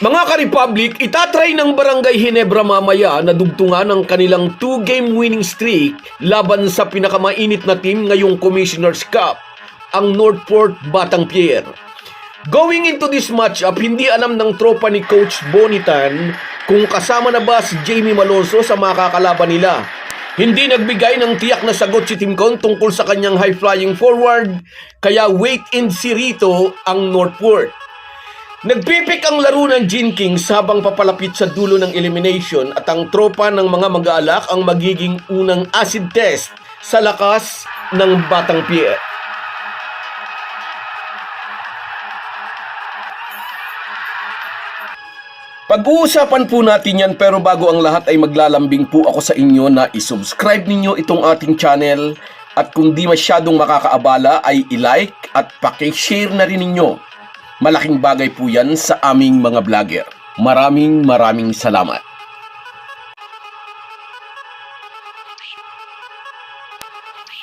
Mga ka-Republic, itatry ng Barangay Hinebra mamaya na dugtungan ang kanilang two-game winning streak laban sa pinakamainit na team ngayong Commissioner's Cup, ang Northport Batang Pier. Going into this matchup, hindi alam ng tropa ni Coach Bonitan kung kasama na ba si Jamie Malonzo sa makakalaban nila. Hindi nagbigay ng tiyak na sagot si Tim Con tungkol sa kanyang high-flying forward, kaya wait and see rito ang Northport. Nagpipik ang laro ng Gin Kings habang papalapit sa dulo ng elimination at ang tropa ng mga mag-aalak ang magiging unang acid test sa lakas ng Batang Pier. Pag-uusapan po natin yan pero bago ang lahat ay maglalambing po ako sa inyo na isubscribe ninyo itong ating channel at kung di masyadong makakaabala ay ilike at pakishare na rin ninyo. Malaking bagay po yan sa aming mga vlogger. Maraming maraming salamat.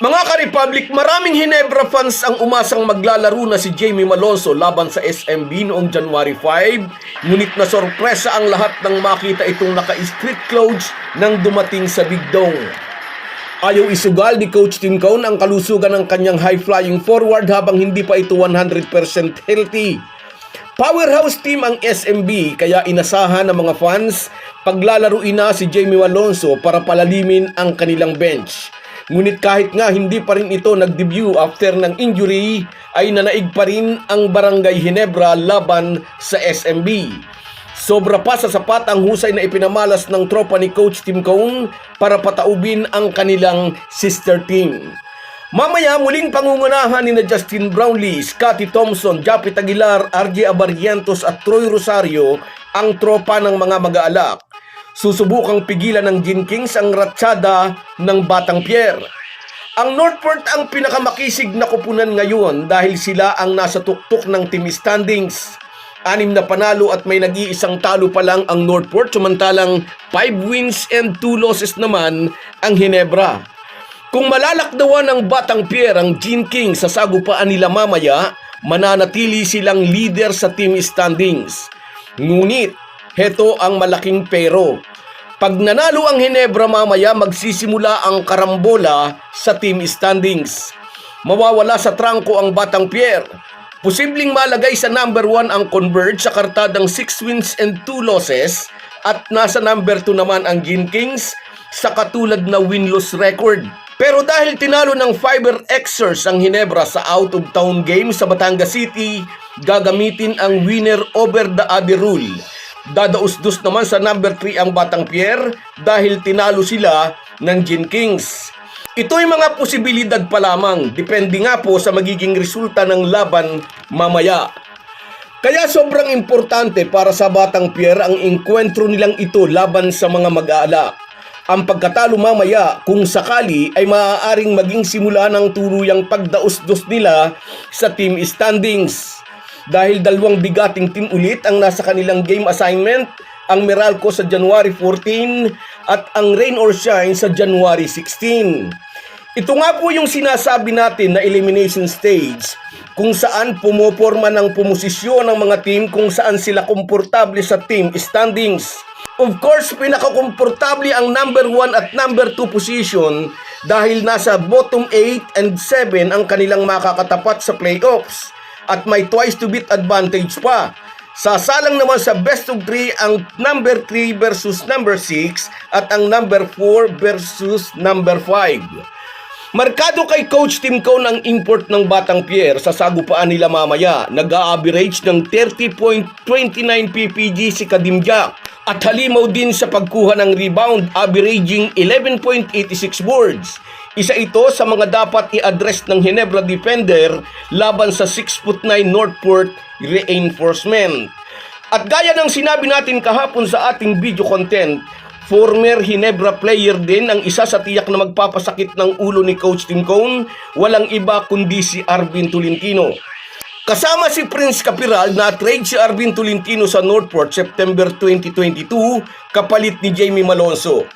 Mga ka-Republic, maraming Hinebra fans ang umasang maglalaro na si Jamie Malonzo laban sa SMB noong January 5. Ngunit na sorpresa ang lahat nang makita itong naka-street clothes nang dumating sa Big Dong. Ayaw isugal ni Coach Tim Cone ang kalusugan ng kanyang high-flying forward habang hindi pa ito 100% healthy. Powerhouse team ang SMB kaya inasahan ng mga fans paglalaruin na si Jamie Alonso para palalimin ang kanilang bench. Ngunit kahit nga hindi pa rin ito nag-debut after ng injury ay nanaig pa rin ang Barangay Hinebra laban sa SMB. Sobra pa sa sapat ang husay na ipinamalas ng tropa ni Coach Tim Cone para pataubin ang kanilang sister team. Mamaya muling pangungunahan ni na Justin Brownlee, Scotty Thompson, Japit Aguilar, RJ Abarrientos at Troy Rosario ang tropa ng mga mag-aalak. Susubukang pigilan ng Gin Kings ang ratsada ng Batang Pierre. Ang Northport ang pinakamakisig na kupunan ngayon dahil sila ang nasa tuktok ng team standings. Anim na panalo at may nag-iisang talo pa lang ang Northport samantalang 5 wins and 2 losses naman ang Hinebra. Kung malalakdawan ng Batang Pierre ang Gin King sa sagupaan nila mamaya, mananatili silang leader sa team standings. Ngunit, heto ang malaking pero. Pag nanalo ang Hinebra mamaya, magsisimula ang karambola sa team standings. Mawawala sa trangko ang Batang Pierre. Posibleng malagay sa number 1 ang Converge sa kartadang 6 wins and 2 losses at nasa number 2 naman ang Gin Kings sa katulad na win-loss record. Pero dahil tinalo ng Fiber Xers ang Hinebra sa out-of-town game sa Batangas City, gagamitin ang winner over the other rule. Dadaus-dus naman sa number 3 ang Batang Pierre dahil tinalo sila ng Gin Kings. Ito ay mga posibilidad pa lamang, depende nga po sa magiging resulta ng laban mamaya. Kaya sobrang importante para sa Batang Pierre ang enkwentro nilang ito laban sa mga mag-aala. Ang pagkatalo mamaya kung sakali ay maaaring maging simula ng turuyang pagdaos-dos nila sa team standings. Dahil dalawang bigating team ulit ang nasa kanilang game assignment, ang Meralco sa January 14 at ang Rain or Shine sa January 16. Ito nga po yung sinasabi natin na elimination stage kung saan pumoporma ng pumosisyon ng mga team kung saan sila komportable sa team standings. Of course, pinakakomportable ang number 1 at number 2 position dahil nasa bottom 8 and 7 ang kanilang makakatapat sa playoffs at may twice to beat advantage pa. Sasalang naman sa best of 3 ang number 3 versus number 6 at ang number 4 versus number 5. Markado kay Coach Tim Cone ang import ng Batang Pierre sa sagupaan nila mamaya. Nag-a-average ng 30.29 ppg si Kadim Jack at halimaw din sa pagkuha ng rebound averaging 11.86 boards. Isa ito sa mga dapat i-address ng Hinebra defender laban sa 6'9 Northport reinforcement. At gaya ng sinabi natin kahapon sa ating video content, former Hinebra player din ang isa sa tiyak na magpapasakit ng ulo ni Coach Tim Cone, walang iba kundi si Arvin Tolentino. Kasama si Prince Capiral na trade si Arvin Tolentino sa Northport September 2022 kapalit ni Jamie Malonzo.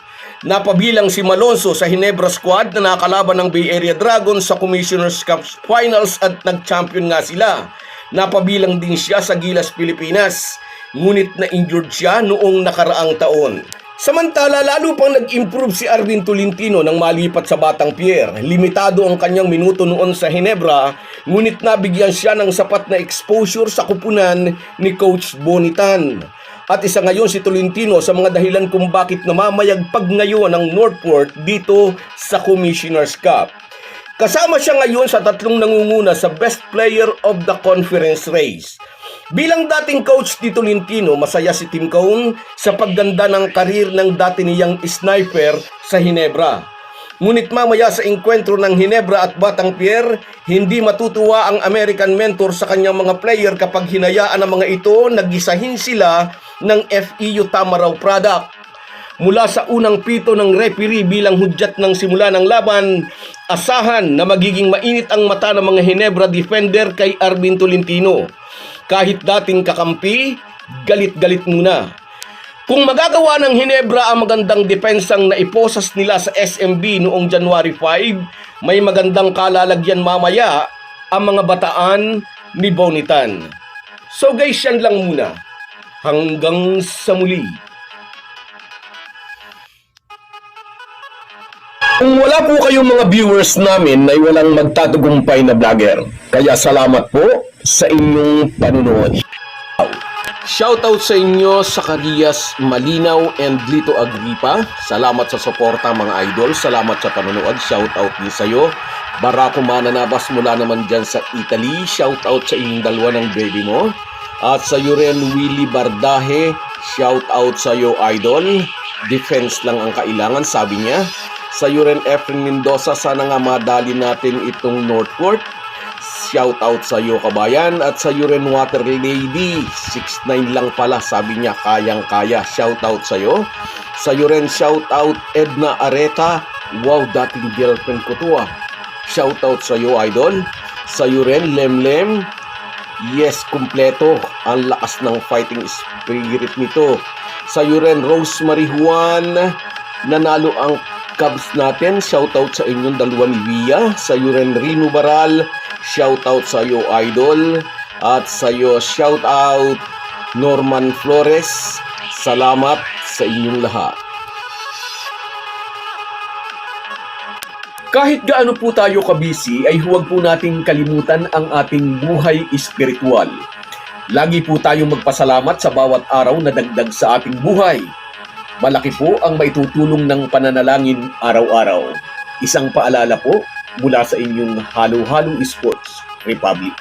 Napabilang si Malonzo sa Hinebra squad na nakalaban ng Bay Area Dragons sa Commissioner's Cup Finals at nag-champion nga sila. Napabilang din siya sa Gilas, Pilipinas. ngunit na-injured siya noong nakaraang taon. Samantala, lalo pang nag-improve si Arvin Tolentino nang malipat sa Batang Pierre. Limitado ang kanyang minuto noon sa Hinebra, ngunit nabigyan siya ng sapat na exposure sa kupunan ni Coach Bonitan. At isa ngayon si Tolentino sa mga dahilan kung bakit namamayagpag ngayon ang Northport dito sa Commissioner's Cup. Kasama siya ngayon sa tatlong nangunguna sa Best Player of the Conference Race. Bilang dating coach ni Tolentino, masaya si Tim Cone sa pagganda ng karir ng dati niyang sniper sa Hinebra. Ngunit mamaya sa engkwentro ng Hinebra at Batang Pierre, hindi matutuwa ang American mentor sa kanyang mga player kapag hinayaan ng mga ito nagisahin sila ng FEU Tamaraw product. Mula sa unang pito ng referee bilang hudyat ng simula ng laban, asahan na magiging mainit ang mata ng mga Hinebra defender kay Arvin Tolentino. Kahit dating kakampi, galit-galit muna. Kung magagawa ng Hinebra ang magandang depensang naiposas nila sa SMB noong January 5, may magandang kalalagyan mamaya ang mga bataan ni Bonitan. So guys, yan lang muna. Hanggang sa muli. Kung wala po kayong mga viewers namin ay walang magtatagumpay na vlogger. Kaya salamat po sa inyong panunood. Shoutout sa inyo sa Karias Malinaw and Lito Agripa. Salamat sa suporta mga idol. Salamat sa panonood. Shoutout din sa iyo. Barako Mananabas mula naman dyan sa Italy. Shoutout sa inyong dalawa ng baby mo. At sa iyo rin Willie Bardahe. Shoutout sa iyo idol. Defense lang ang kailangan sabi niya. Sa iyo rin Efren Mendoza. Sana nga madali natin itong Northport. Shout out sa iyo kabayan. At sa rin Water Lady. 6'9 lang pala sabi niya kayang kaya shout out sa iyo sa rin shout out Edna Areta. Wow dating girlfriend ko to ah. Shout out sa iyo idol. Sa rin Lemlem. Yes kumpleto. Ang lakas ng fighting spirit nito. Sa rin Rosemary Juan. Nanalo ang Cubs natin. Shoutout sa inyong dalawa ni Via. Sa iyo rin Rino Baral. Shoutout sa iyo Idol. At sa iyo shoutout Norman Flores. Salamat sa inyong lahat. Kahit gaano po tayo kabisi ay huwag po nating kalimutan ang ating buhay espiritual. Lagi po tayong magpasalamat sa bawat araw na dagdag sa ating buhay. Malaki po ang maitutulong ng pananalangin araw-araw. Isang paalala po mula sa inyong Halo Halo Sports Republic.